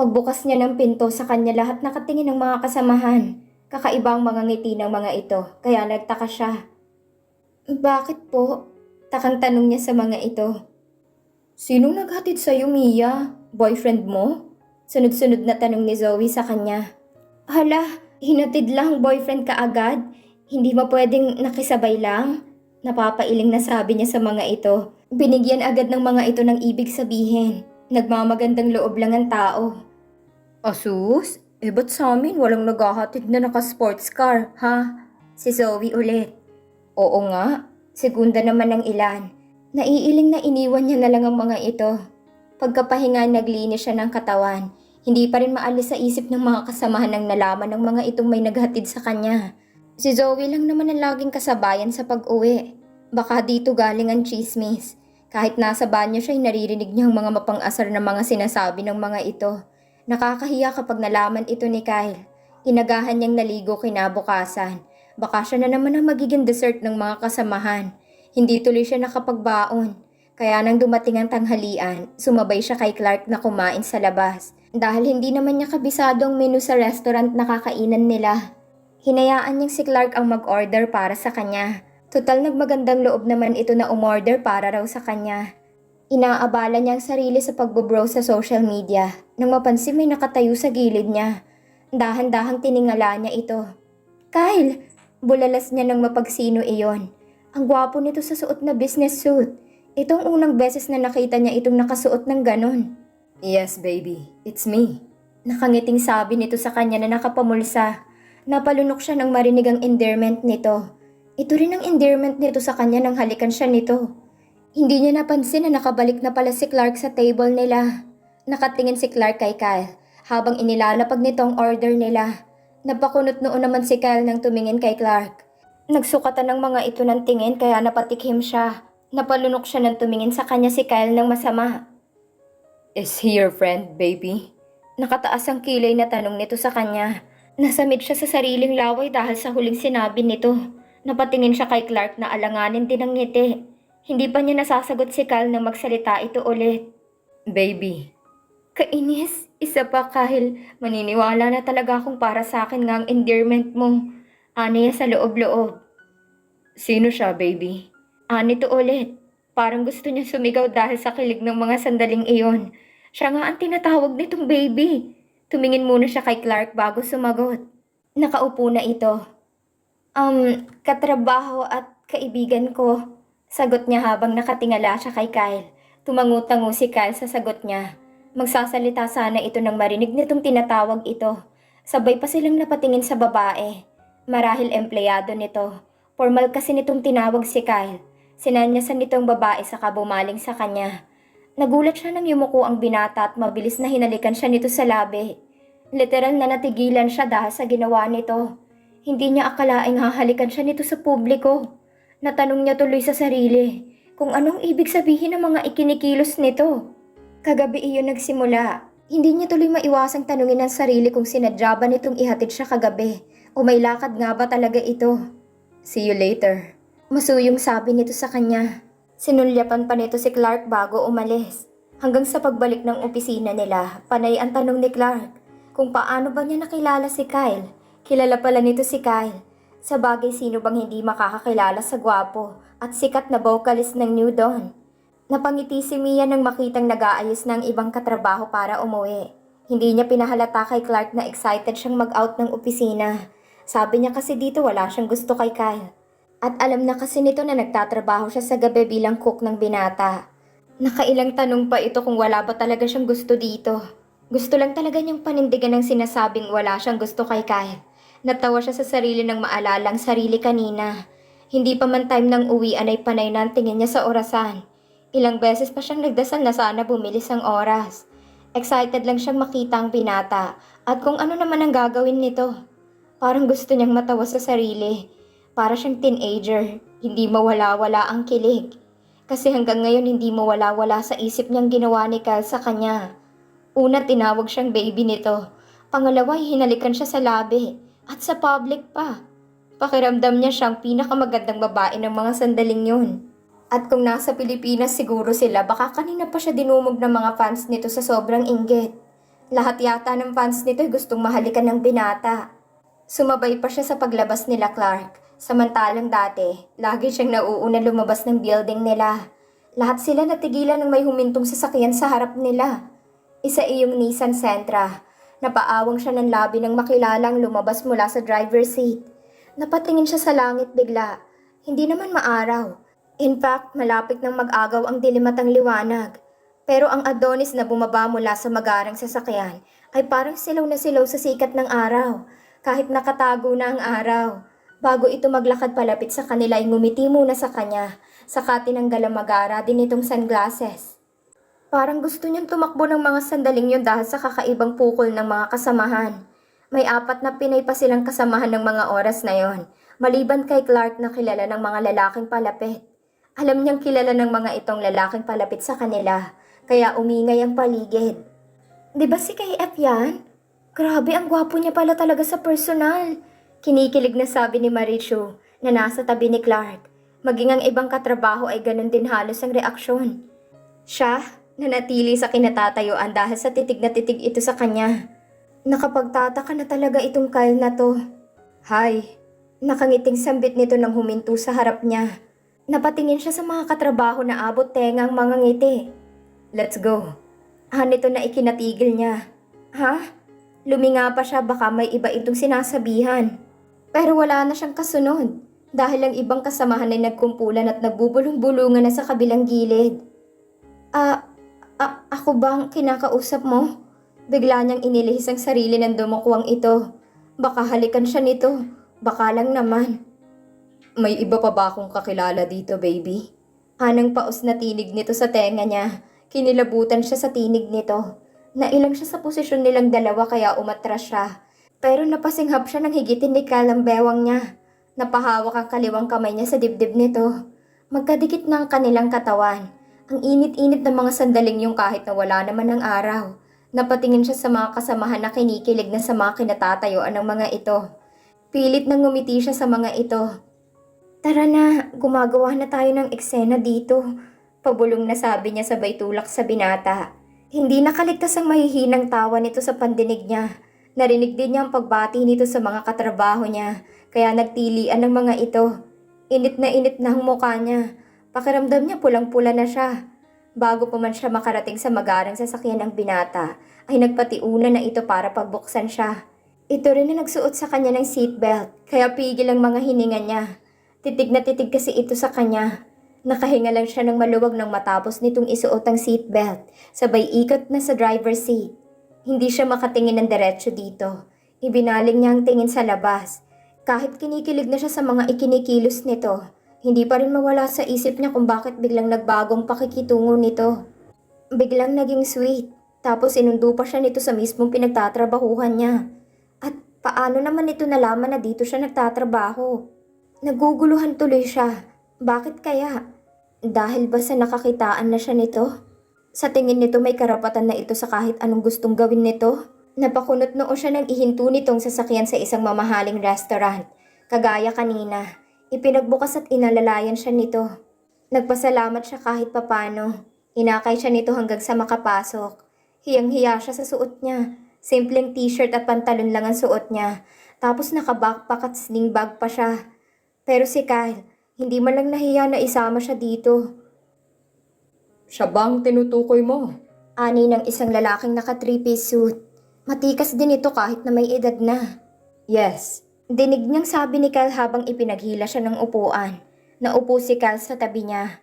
Pagbukas niya ng pinto sa kanya lahat nakatingin ng mga kasamahan. Kakaibang mga ngiti ng mga ito, kaya nagtaka siya. Bakit po? Takang tanong niya sa mga ito. Sinong naghatid sa'yo, Mia? Boyfriend mo? Sunod-sunod na tanong ni Zoe sa kanya. Hala, hinatid lang boyfriend ka agad? Hindi mo pwedeng nakisabay lang? Napapailing na sabi niya sa mga ito. Binigyan agad ng mga ito ng ibig sabihin. Nagmamagandang loob lang ang tao. Asus? Eh ba't sa amin walang naghahatid na naka-sports car, ha? Si Zoe ulit. Oo nga, segunda naman ng ilan. Naiiling na iniwan niya na lang ang mga ito. Pagkapahinga naglinis siya ng katawan. Hindi pa rin maalis sa isip ng mga kasamahan ng nalaman ng mga itong may naghatid sa kanya. Si Zoe lang naman ang laging kasabayan sa pag-uwi. Baka dito galing ang chismis. Kahit nasa banyo siya ay naririnig niya ang mga mapang-asar na mga sinasabi ng mga ito. Nakakahiya kapag nalaman ito ni Kyle. Inagahan niyang naligo kinabukasan. Baka siya na naman ang magiging dessert ng mga kasamahan. Hindi tuloy siya nakapagbaon. Kaya nang dumating ang tanghalian, sumabay siya kay Clark na kumain sa labas. Dahil hindi naman niya kabisado ang menu sa restaurant na kakainan nila. Hinayaan niyang si Clark ang mag-order para sa kanya. Total nagmagandang loob naman ito na umorder para raw sa kanya. Inaabala niya ang sarili sa pagbobrowse sa social media nang mapansin may nakatayo sa gilid niya. Dahan-dahang tiningala niya ito. Kyle! Bulalas niya nang mapagsino iyon. Ang gwapo nito sa suot na business suit. Itong unang beses na nakita niya itong nakasuot ng ganon. Yes, baby. It's me. Nakangiting sabi nito sa kanya na nakapamulsa. Napalunok siya nang marinig ang endearment nito. Ito rin ang endearment nito sa kanya nang halikan siya nito. Hindi niya napansin na nakabalik na pala si Clark sa table nila. Nakatingin si Clark kay Kyle habang inilalapag nito ang order nila. Napakunot noon naman si Kyle nang tumingin kay Clark. Nagsukatan ng mga ito ng tingin kaya napatikim siya. Napalunok siya nang tumingin sa kanya si Kyle ng masama. Is he your friend, baby? Nakataas ang kilay na tanong nito sa kanya. Nasamid siya sa sariling laway dahil sa huling sinabi nito. Napatingin siya kay Clark na alanganin din ang ngiti. Hindi pa niya nasasagot si Kyle nang magsalita ito ulit. Baby. Kainis, isa pa kahil maniniwala na talaga akong para sa akin nga ang endearment mo. Aniya sa loob-loob. Sino siya, baby? Ani to ulit. Parang gusto niya sumigaw dahil sa kilig ng mga sandaling iyon. Siya nga ang tinatawag nitong baby. Tumingin muna siya kay Clark bago sumagot. Nakaupo na ito. Um, katrabaho at kaibigan ko. Sagot niya habang nakatingala siya kay Kyle. Tumangu-tango si Kyle sa sagot niya. Magsasalita sana ito nang marinig nitong tinatawag ito. Sabay pa silang napatingin sa babae. Marahil empleyado nito. Formal kasi nitong tinawag si Kyle. Sinanyasan nitong babae sa kabumaling sa kanya. Nagulat siya nang yumuko ang binata at mabilis na hinalikan siya nito sa labi. Literal na natigilan siya dahil sa ginawa nito. Hindi niya akalaing hahalikan siya nito sa publiko. Natanong niya tuloy sa sarili kung anong ibig sabihin ng mga ikinikilos nito. Kagabi iyon nagsimula. Hindi niya tuloy maiwasang tanungin ang sarili kung sinadya ba nitong ihatid siya kagabi o may lakad nga ba talaga ito. See you later. Masuyong sabi nito sa kanya. Sinulyapan pa nito si Clark bago umalis. Hanggang sa pagbalik ng opisina nila, panay ang tanong ni Clark kung paano ba niya nakilala si Kyle. Kilala pala nito si Kyle. Sa bagay sino bang hindi makakakilala sa gwapo at sikat na vocalist ng New Dawn. Napangiti si Mia nang makitang nag-aayos ng ibang katrabaho para umuwi. Hindi niya pinahalata kay Clark na excited siyang mag-out ng opisina. Sabi niya kasi dito wala siyang gusto kay Kyle. At alam na kasi nito na nagtatrabaho siya sa gabi bilang cook ng binata. Nakailang tanong pa ito kung wala ba talaga siyang gusto dito. Gusto lang talaga niyang panindigan ng sinasabing wala siyang gusto kay Kyle. Natawa siya sa sarili ng maalalang sarili kanina. Hindi pa man time ng uwian ay panay na ang tingin niya sa orasan. Ilang beses pa siyang nagdasal na sana bumilis ang oras. Excited lang siyang makita ang binata at kung ano naman ang gagawin nito. Parang gusto niyang matawa sa sarili. Para siyang teenager, hindi mawala-wala ang kilig. Kasi hanggang ngayon hindi mawala-wala sa isip niyang ginawa ni Kyle sa kanya. Una tinawag siyang baby nito. Pangalawa hinalikan siya sa labi. At sa public pa. Pakiramdam niya siyang pinakamagandang babae ng mga sandaling yun. At kung nasa Pilipinas siguro sila, baka kanina pa siya dinumog ng mga fans nito sa sobrang inggit. Lahat yata ng fans nito ay gustong mahalikan ng binata. Sumabay pa siya sa paglabas nila Clark. Samantalang dati, lagi siyang nauuna lumabas ng building nila. Lahat sila natigilan ng may humintong sasakyan sa harap nila. Isa iyong Nissan Sentra. Napaawang siya ng labi ng makilalang lumabas mula sa driver's seat. Napatingin siya sa langit bigla. Hindi naman maaraw. In fact, malapit nang mag-agaw ang dilim at ang liwanag. Pero ang Adonis na bumaba mula sa magarang sasakyan ay parang silaw na silaw sa sikat ng araw. Kahit nakatago na ang araw. Bago ito maglakad palapit sa kanila ay ngumiti muna sa kanya. Saka tinanggal ang magara din itong sunglasses. Parang gusto niyang tumakbo ng mga sandaling yun dahil sa kakaibang pukol ng mga kasamahan. May apat na Pinay pa silang kasamahan ng mga oras na yon. Maliban kay Clark na kilala ng mga lalaking palapit. Alam niyang kilala ng mga itong lalaking palapit sa kanila, kaya umingay ang paligid. Di ba si KF yan? Grabe, ang gwapo niya pala talaga sa personal. Kinikilig na sabi ni Marichu na nasa tabi ni Clark. Maging ang ibang katrabaho ay ganun din halos ang reaksyon. Siya, nanatili sa kinatatayuan dahil sa titig na titig ito sa kanya. Nakapagtataka na talaga itong Kyle na to. Hay, nakangiting sambit nito nang huminto sa harap niya. Napatingin siya sa mga katrabaho na abot tengang mga ngiti. Let's go. Ah, nito na ikinatigil niya. Ha? Luminga pa siya baka may iba itong sinasabihan. Pero wala na siyang kasunod dahil ang ibang kasamahan ay nagkumpulan at nagbubulong-bulungan na sa kabilang gilid. Ah, a- ako bang kinakausap mo? Bigla niyang inilihis ang sarili ng dumukwang ito. Baka halikan siya nito. Baka lang naman. May iba pa ba akong kakilala dito, baby? Anang paos na tinig nito sa tenga niya. Kinilabutan siya sa tinig nito. Nailang siya sa posisyon nilang dalawa kaya umatras siya. Pero napasinghap siya ng higitin ni Cal ang bewang niya. Napahawak ang kaliwang kamay niya sa dibdib nito. Magkadikit na ang kanilang katawan. Ang init-init ng mga sandaling yung kahit na wala naman ng araw. Napatingin siya sa mga kasamahan na kinikilig na sa mga kinatatayuan ng mga ito. Pilit na ngumiti siya sa mga ito. Tara na, gumagawa na tayo ng eksena dito. Pabulong na sabi niya sabay tulak sa binata. Hindi nakaligtas ang mahihinang tawa nito sa pandinig niya. Narinig din niya ang pagbati nito sa mga katrabaho niya, kaya nagtilian ng mga ito. Init na init na ang mukha niya. Pakiramdam niya pulang-pula na siya. Bago pa man siya makarating sa magarang sasakyan ng binata, ay nagpatiuna na ito para pagbuksan siya. Ito rin na nagsuot sa kanya ng seatbelt, kaya pigil ang mga hininga niya. Titig na titig kasi ito sa kanya. Nakahinga lang siya ng maluwag nang matapos nitong isuot ang seatbelt, sabay ikot na sa driver's seat. Hindi siya makatingin ng diretsyo dito. Ibinaling niya ang tingin sa labas. Kahit kinikilig na siya sa mga ikinikilos nito, hindi pa rin mawala sa isip niya kung bakit biglang nagbagong pakikitungo nito. Biglang naging sweet, tapos inundo pa siya nito sa mismong pinagtatrabahuhan niya. At paano naman ito nalaman na dito siya nagtatrabaho? Naguguluhan tuloy siya. Bakit kaya? Dahil ba sa nakakitaan na siya nito? Sa tingin nito may karapatan na ito sa kahit anong gustong gawin nito? Napakunot noo siya ng ihinto nitong sasakyan sa isang mamahaling restaurant. Kagaya kanina, ipinagbukas at inalalayan siya nito. Nagpasalamat siya kahit papano. Inakay siya nito hanggang sa makapasok. Hiyang-hiya siya sa suot niya. Simpleng t-shirt at pantalon lang ang suot niya. Tapos naka-backpack at sling bag pa siya. Pero si Kyle, hindi man lang nahiya na isama siya dito. Siya bang tinutukoy mo? Ani ng isang lalaking naka three-piece suit. Matikas din ito kahit na may edad na. Yes. Dinig niyang sabi ni Kyle habang ipinaghila siya ng upuan. Naupo si Kyle sa tabi niya.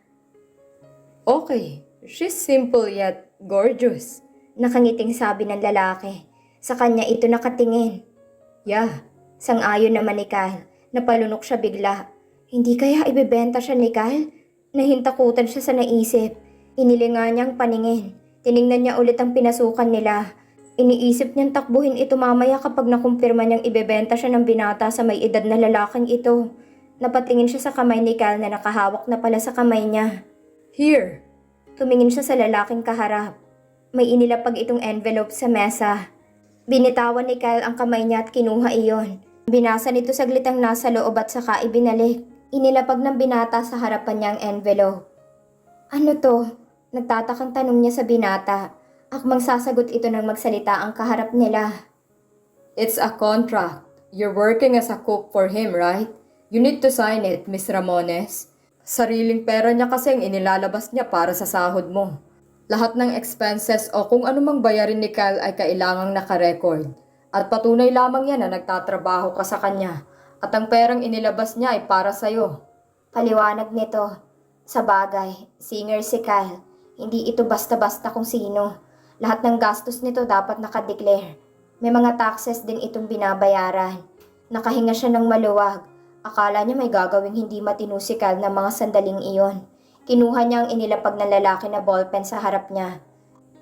Okay. She's simple yet gorgeous. Nakangiting sabi ng lalaki. Sa kanya ito nakatingin. Yeah. Sang-ayon naman ni Kyle. Napalunok siya bigla. Hindi kaya ibebenta siya ni Kyle? Nahintakutan siya sa naisip. Inilinga niyang paningin. Tiningnan niya ulit ang pinasukan nila. Iniisip niyang takbuhin ito mamaya kapag nakumpirma niyang ibebenta siya ng binata sa may edad na lalaking ito. Napatingin siya sa kamay ni Kyle na nakahawak na pala sa kamay niya. Here. Tumingin siya sa lalaking kaharap. May inilapag itong envelope sa mesa. Binitawan ni Kyle ang kamay niya at kinuha iyon. Binasa nito saglit ang nasa loob at saka ibinalik. Inilapag ng binata sa harapan niya ang envelope. Ano to? Nagtatakang tanong niya sa binata. Akmang sasagot ito ng magsalita ang kaharap nila. It's a contract. You're working as a cook for him, right? You need to sign it, Miss Ramones. Sariling pera niya kasi ang inilalabas niya para sa sahod mo. Lahat ng expenses o kung anumang bayarin ni Kyle ay kailangang nakarecord. At patunay lamang yan na nagtatrabaho ka sa kanya. At ang perang inilabas niya ay para sa'yo. Paliwanag nito. Sa bagay, singer si Kyle. Hindi ito basta-basta kung sino. Lahat ng gastos nito dapat nakadeclare. May mga taxes din itong binabayaran. Nakahinga siya ng maluwag. Akala niya may gagawing hindi matinusikal na mga sandaling iyon. Kinuha niya ang inilapag ng lalaki na ballpen sa harap niya.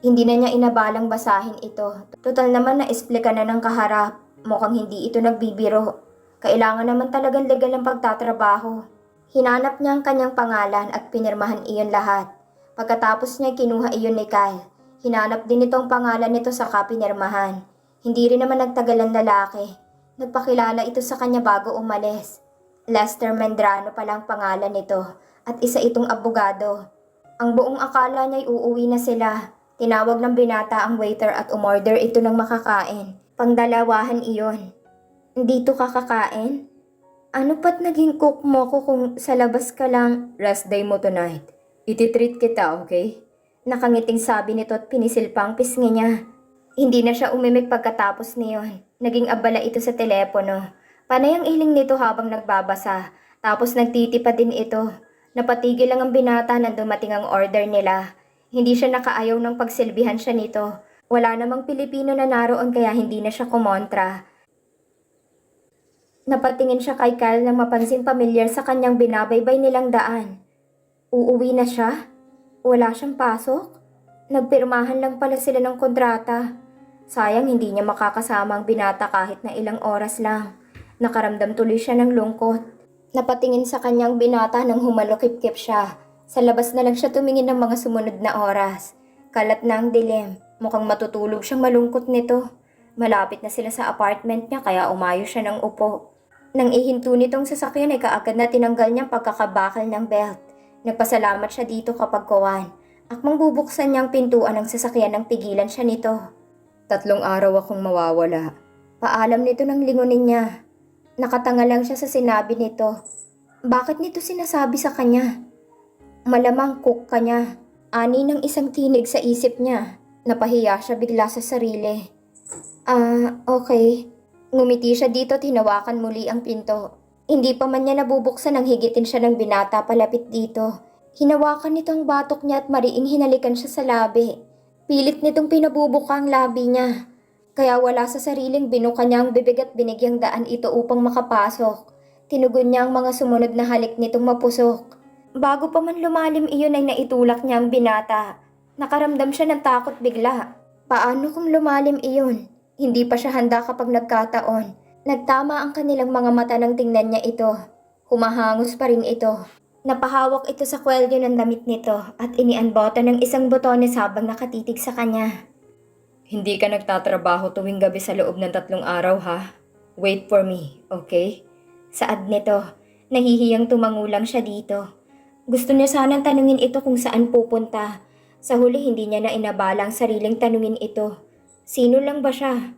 Hindi na niya inabalang basahin ito. Total naman na explica na ng kaharap. Mukhang hindi ito nagbibiro. Kailangan naman talagang legal ang pagtatrabaho. Hinanap niya ang kanyang pangalan at pinirmahan iyon lahat. Pagkatapos niya kinuha iyon ni Kyle. Hinanap din itong pangalan nito sa kapinirmahan. Hindi rin naman nagtagal ang lalaki. Nagpakilala ito sa kanya bago umalis. Lester Mendrano pala ang pangalan nito at isa itong abogado. Ang buong akala niya'y uuwi na sila. Tinawag ng binata ang waiter at umorder ito ng makakain. Pangdalawahan iyon. Dito ka kakain? Ano pat naging cook mo ko kung sa labas ka lang? Rest day mo tonight. Ititreat kita, okay? Nakangiting sabi nito at pinisil pa ang pisngi niya. Hindi na siya umimik pagkatapos niyon. Naging abala ito sa telepono. Panay ang iling nito habang nagbabasa. Tapos nagtitipa din ito. Napatigil lang ang binata na dumating ang order nila. Hindi siya nakaayaw ng pagsilbihan siya nito. Wala namang Pilipino na naroon kaya hindi na siya kumontra. Napatingin siya kay Kyle nang mapansin pamilyar sa kanyang binabaybay nilang daan. Uuwi na siya? Wala siyang pasok? Nagpirmahan lang pala sila ng kontrata. Sayang hindi niya makakasama ang binata kahit na ilang oras lang. Nakaramdam tuloy siya ng lungkot. Napatingin sa kanyang binata nang humalukip-kip siya. Sa labas na lang siya tumingin ng mga sumunod na oras. Kalat na ang dilim. Mukhang matutulog siyang malungkot nito. Malapit na sila sa apartment niya kaya umayo siya ng upo. Nang ihinto nitong sasakyan ay kaagad na tinanggal niya ang pagkakabakal ng belt. Nagpasalamat siya dito kapag kuwan. Akmang bubuksan niyang pintuan ng sasakyan nang pigilan siya nito. Tatlong araw akong mawawala. Paalam nito ng lingunin niya. Nakatanga lang siya sa sinabi nito. Bakit nito sinasabi sa kanya? Malamang cook ka niya. Ani ng isang tinig sa isip niya. Napahiya siya bigla sa sarili. Ah, okay. Ngumiti siya dito at hinawakan muli ang pinto. Hindi pa man niya nabubuksan nang higitin siya ng binata palapit dito. Hinawakan nito ang batok niya at mariing hinalikan siya sa labi. Pilit nitong pinabubuka ang labi niya. Kaya wala sa sariling binuka niya ang bibig at binigyang daan ito upang makapasok. Tinugon niya ang mga sumunod na halik nitong mapusok. Bago pa man lumalim iyon ay naitulak niya ang binata. Nakaramdam siya ng takot bigla. Paano kung lumalim iyon? Hindi pa siya handa kapag nagkataon. Nagtama ang kanilang mga mata nang tingnan niya ito. Humahangos pa rin ito. Napahawak ito sa kwelyo ng damit nito at inianbota ng isang botones habang nakatitig sa kanya. Hindi ka nagtatrabaho tuwing gabi sa loob ng tatlong araw, ha? Wait for me, okay? Saad nito, nahihiyang tumangulang siya dito. Gusto niya sanang tanungin ito kung saan pupunta. Sa huli hindi niya na inabala ang sariling tanungin ito. Sino lang ba siya?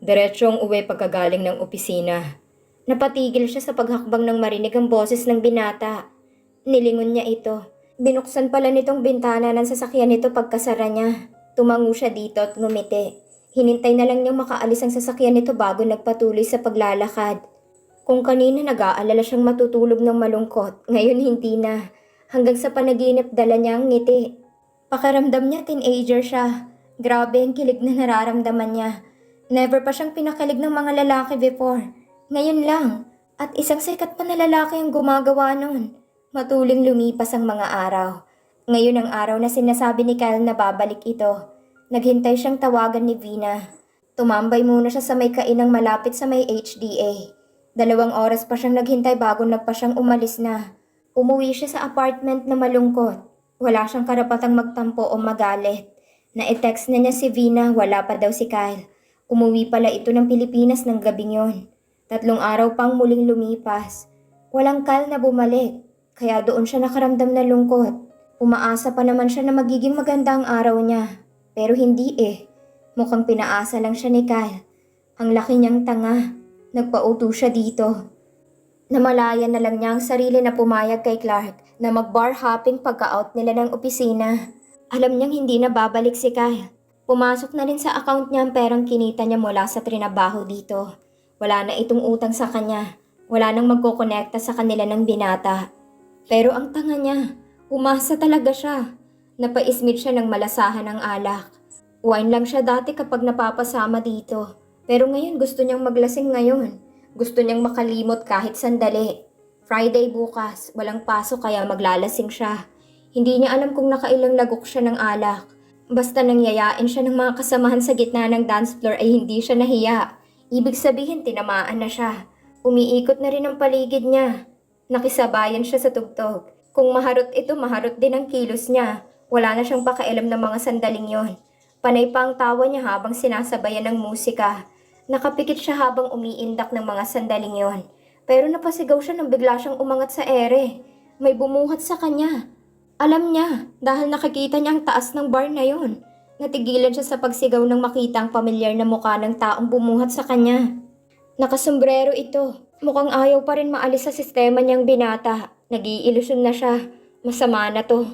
Diretsong uwi pagkagaling ng opisina. Napatigil siya sa paghakbang ng marinig ang boses ng binata. Nilingon niya ito. Binuksan pala nitong bintana ng sasakyan nito pagkasara niya. Tumango siya dito at ngumiti. Hinintay na lang niyang makaalis ang sasakyan nito bago nagpatuloy sa paglalakad. Kung kanina nag-aalala siyang matutulog ng malungkot, ngayon hindi na. Hanggang sa panaginip dala niya ang ngiti. Pakiramdam niya teenager siya. Grabe ang kilig na nararamdaman niya. Never pa siyang pinakilig ng mga lalaki before. Ngayon lang. At isang sikat pa na lalaki ang gumagawa nun. Matuling lumipas ang mga araw. Ngayon ang araw na sinasabi ni Kyle na babalik ito. Naghintay siyang tawagan ni Vina. Tumambay muna siya sa may kainang malapit sa may HDA. Dalawang oras pa siyang naghintay bago nagpa siyang umalis na. Umuwi siya sa apartment na malungkot. Wala siyang karapatang magtampo o magalit. Na-text na niya si Vina, wala pa daw si Kyle. Umuwi pala ito ng Pilipinas ng gabing yon. Tatlong araw pang muling lumipas. Walang Kyle na bumalik, kaya doon siya nakaramdam na lungkot. Umaasa pa naman siya na magiging maganda ang araw niya. Pero hindi eh. Mukhang pinaasa lang siya ni Kyle. Ang laki niyang tanga. Nagpauto siya dito. Namalayan na lang niya ang sarili na pumayag kay Clark na mag-bar hopping pagka-out nila ng opisina. Alam niyang hindi na babalik si Kyle. Pumasok na rin sa account niya ang perang kinita niya mula sa trinabaho dito. Wala na itong utang sa kanya. Wala nang magkokonekta sa kanila ng binata. Pero ang tanga niya, umasa talaga siya. Napaismit siya ng malasahan ng alak. Wine lang siya dati kapag napapasama dito. Pero ngayon gusto niyang maglasing ngayon. Gusto niyang makalimot kahit sandali. Friday bukas, walang pasok kaya maglalasing siya. Hindi niya alam kung nakailang lagok siya ng alak. Basta nangyayain siya ng mga kasamahan sa gitna ng dance floor ay hindi siya nahiya. Ibig sabihin tinamaan na siya. Umiikot na rin ang paligid niya. Nakisabayan siya sa tugtog. Kung maharot ito, maharot din ang kilos niya. Wala na siyang pakialam ng mga sandaling yon. Panay pa ang tawa niya habang sinasabayan ng musika. Nakapikit siya habang umiindak ng mga sandaling yon. Pero napasigaw siya nang bigla siyang umangat sa ere. May bumuhat sa kanya. Alam niya dahil nakikita niya ang taas ng bar na yon. Natigilan siya sa pagsigaw nang makita ang pamilyar na mukha ng taong bumuhat sa kanya. Nakasombrero ito. Mukhang ayaw pa rin maalis sa sistema niyang binata. Nag-iilusyon na siya. Masama na to.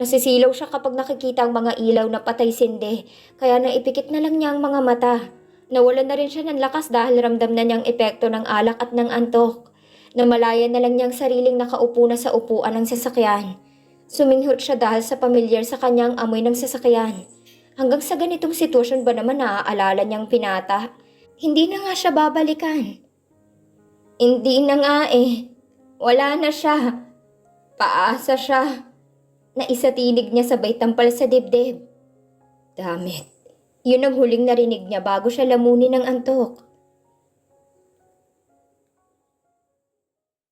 Nasisilaw siya kapag nakikita ang mga ilaw na patay sindi. Kaya naipikit na lang niya ang mga mata. Nawalan na rin siya ng lakas dahil ramdam na niyang epekto ng alak at ng antok. Namalayan na lang niyang sariling nakaupo na sa upuan ng sasakyan. Suminghot siya dahil sa pamilyar sa kanyang amoy ng sasakyan. Hanggang sa ganitong sitwasyon ba naman naaalala niyang pinata? Hindi na nga siya babalikan. Hindi na nga eh. Wala na siya. Paasa siya. Naisatinig niya sabay tampal sa dibdib. Damit. Yun ang huling narinig niya bago siya lamunin ng antok.